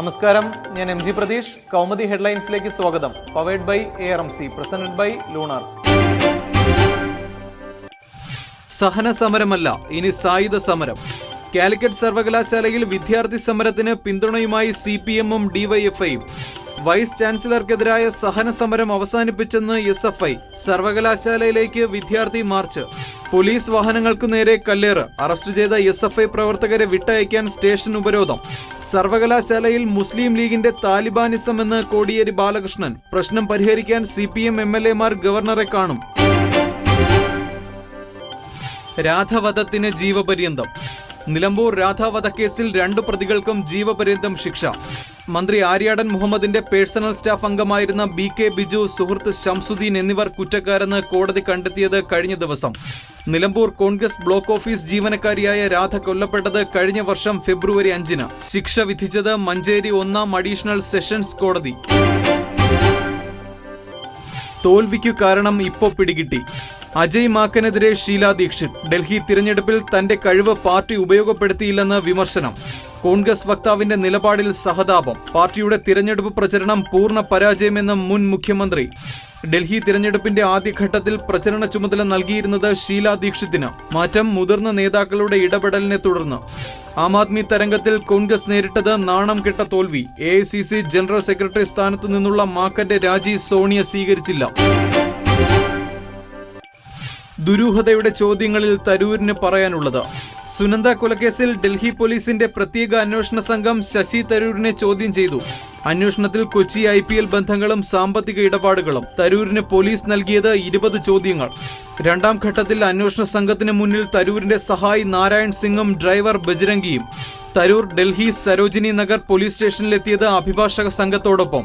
നമസ്കാരം. ഞാൻ M G Pratheesh. Kaumudi ഹെഡ്ലൈൻസിലേക്ക് സ്വാഗതം. Powered by A R M C presented by Lunars. സഹന സമരമല്ല ഇനി സായുധ സമരം. കാലിക്കറ്റ് സർവകലാശാലയിൽ വിദ്യാർത്ഥി സമരത്തിന് പിന്തുണയുമായി സി പി എമ്മും ഡിവൈഎഫ്ഐയും വൈസ് ചാൻസലർക്കെതിരായ സഹന സമരം അവസാനിപ്പിച്ചെന്ന് എസ് എഫ് ഐ സർവകലാശാലയിലേക്ക് വിദ്യാർത്ഥി മാർച്ച്. പോലീസ് വാഹനങ്ങൾക്കു നേരെ കല്ലേറ് അറസ്റ്റ് ചെയ്ത എസ് എഫ് ഐ പ്രവർത്തകരെ വിട്ടയക്കാൻ സ്റ്റേഷൻ ഉപരോധം. സർവകലാശാലയിൽ മുസ്ലിം ലീഗിന്റെ താലിബാനിസം എന്ന് കോടിയേരി ബാലകൃഷ്ണൻ പ്രശ്നം പരിഹരിക്കാൻ C P M M L എമാർ ഗവർണറെ കാണും. രാധവധത്തിന് ജീവപര്യന്തം. നിലമ്പൂർ രാധാവധക്കേസിൽ രണ്ടു പ്രതികൾക്കും ജീവപര്യന്തം ശിക്ഷ. മന്ത്രി ആര്യാടൻ മുഹമ്മദിന്റെ പേഴ്സണൽ സ്റ്റാഫ് അംഗമായിരുന്ന ബി കെ ബിജു സുഹൃത്ത് ശംസുദ്ദീൻ എന്നിവർ കുറ്റക്കാരെന്ന് കോടതി കണ്ടെത്തിയത് കഴിഞ്ഞ ദിവസം. നിലമ്പൂർ കോൺഗ്രസ് ബ്ലോക്ക് ഓഫീസ് ജീവനക്കാരിയായ രാധ കൊല്ലപ്പെട്ടത് കഴിഞ്ഞ വർഷം ഫെബ്രുവരി അഞ്ചിന്. ശിക്ഷ വിധിച്ചത് മഞ്ചേരി ഒന്നാം അഡീഷണൽ സെഷൻസ് കോടതി. തോൽവിക്കു കാരണം ഇപ്പോ പിടികിട്ടി. അജയ് മാക്കനെതിരെ ഷീല ദീക്ഷിത്. ഡൽഹി തിരഞ്ഞെടുപ്പിൽ തന്റെ കഴിവ് പാർട്ടി ഉപയോഗപ്പെടുത്തിയില്ലെന്ന് വിമർശനം. കോൺഗ്രസ് വക്താവിന്റെ നിലപാടിൽ സഹതാപം. പാർട്ടിയുടെ തിരഞ്ഞെടുപ്പ് പ്രചരണം പൂർണ പരാജയമെന്ന് മുൻ മുഖ്യമന്ത്രി. ഡൽഹി തിരഞ്ഞെടുപ്പിന്റെ ആദ്യഘട്ടത്തിൽ പ്രചരണ ചുമതല നൽകിയിരുന്നത് ഷീല ദീക്ഷിത്തിന് മാറ്റം മുതിർന്ന നേതാക്കളുടെ ഇടപെടലിനെ തുടർന്ന്. ആം ആദ്മി തരംഗത്തിൽ കോൺഗ്രസ് നേരിട്ടത് നാണം കെട്ട തോൽവി. എ ജനറൽ സെക്രട്ടറി സ്ഥാനത്തു നിന്നുള്ള മാക്കന്റെ രാജി സോണിയ സ്വീകരിച്ചില്ല. ദുരൂഹതയുടെ ചോദ്യങ്ങളിൽ തരൂരിന് പറയാനുള്ളത്. സുനന്ദ കൊലക്കേസിൽ ഡൽഹി പോലീസിന്റെ പ്രത്യേക അന്വേഷണ സംഘം ശശി തരൂരിനെ ചോദ്യം ചെയ്തു. അന്വേഷണത്തിൽ കൊച്ചി ഐ പി എൽ ബന്ധങ്ങളും സാമ്പത്തിക ഇടപാടുകളും. തരൂരിന് പോലീസ് നൽകിയത് ഇരുപത് ചോദ്യങ്ങൾ. രണ്ടാം ഘട്ടത്തിൽ അന്വേഷണ സംഘത്തിന് മുന്നിൽ തരൂരിന്റെ സഹായി നാരായൺ സിംഗും ഡ്രൈവർ ബജ്രംഗിയും. തരൂർ ഡൽഹി സരോജിനി നഗർ പോലീസ് സ്റ്റേഷനിലെത്തിയത് അഭിഭാഷക സംഘത്തോടൊപ്പം.